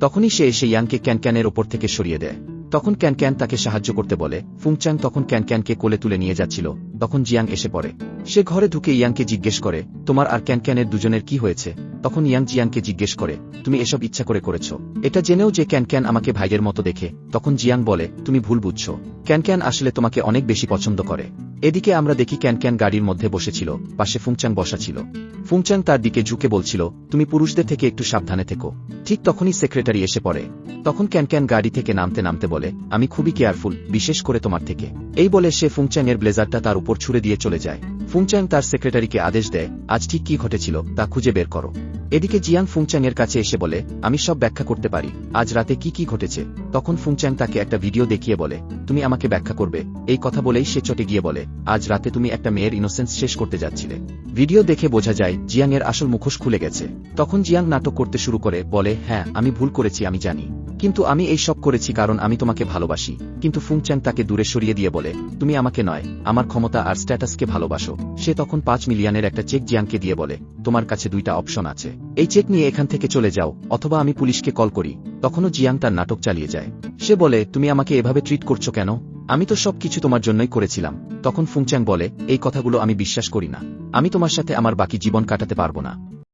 তখনই সে এসে ইয়াংকে ক্যানক্যানের ওপর থেকে সরিয়ে দেয়। তখন ক্যানক্যান তাকে সাহায্য করতে বলে। ফুংচাং তখন ক্যানক্যানকে কোলে তুলে নিয়ে যাচ্ছিল। তখন জিয়াং এসে পড়ে। সে ঘরে ঢুকে ইয়াংকে জিজ্ঞেস করে, তোমার আর ক্যানক্যানের দুজনের কি হয়েছে? তখন ইয়াং জিয়াংকে জিজ্ঞেস করে, তুমি এসব ইচ্ছা করে করেছ। এটা জেনেও যে ক্যানক্যান আমাকে ভাইয়ের মতো দেখে। তখন জিয়াং বলে, তুমি ভুল বুঝছ। ক্যানক্যান আসলে তোমাকে অনেক বেশি পছন্দ করে। এদিকে আমরা দেখি ক্যানক্যান গাড়ির মধ্যে বসেছিল, পাশে ফুংচাং বসা ছিল। ফুংচাং তার দিকে ঝুঁকে বলছিল, তুমি পুরুষদের থেকে একটু সাবধানে থেকো। ঠিক তখনই সেক্রেটারি এসে পড়ে। তখন ক্যানক্যান গাড়ি থেকে নামতে নামতে বলে, আমি খুবই কেয়ারফুল, বিশেষ করে তোমার থেকে। এই বলে সে ফুংচাং এর ব্লেজারটা তার উপর ছুড়ে দিয়ে চলে যায়। ফুংচাং তার সেক্রেটারিকে আদেশ দেয়, আজ ঠিক কি ঘটেছিল, তা খুঁজে বের করো। এদিকে জিয়াং ফুংচাং এর কাছে এসে বলে, আমি সব ব্যাখ্যা করতে পারি, আজ রাতে কি কি ঘটেছে? তখন ফুংচাং তাকে একটা ভিডিও দেখিয়ে বলে, তুমি আমাকে ব্যাখ্যা করবে। এই কথা বলেই সে চটে গিয়ে বলে, আজ রাতে তুমি একটা মেয়ের ইনোসেন্স শেষ করতে যাচ্ছিলে। ভিডিও দেখে বোঝা যায় জিয়াং এর আসল মুখোশ খুলে গেছে। তখন জিয়াং নাটক করতে শুরু করে, বলে হ্যাঁ আমি ভুল করেছি, আমি জানি। কিন্তু আমি এই সব করেছি কারণ আমি তোমাকে ভালোবাসি। কিন্তু ফুংচ্যাং তাকে দূরে সরিয়ে দিয়ে বলে, তুমি আমাকে নয়, আমার ক্ষমতা আর স্ট্যাটাসকে ভালোবাসো। সে তখন পাঁচ মিলিয়নের একটা চেক জিয়াংকে দিয়ে বলে, তোমার কাছে দুইটা অপশন আছে। এই চেক নিয়ে এখান থেকে চলে যাও, অথবা আমি পুলিশকে কল করি। তখনও জিয়াং তার নাটক চালিয়ে যায়। সে বলে, তুমি আমাকে এভাবে ট্রিট করছ কেন? আমি তো সব কিছু তোমার জন্যই করেছিলাম। তখন ফুংচ্যাং বলে, এই কথাগুলো আমি বিশ্বাস করি না। আমি তোমার সাথে আমার বাকি জীবন কাটাতে পারব না।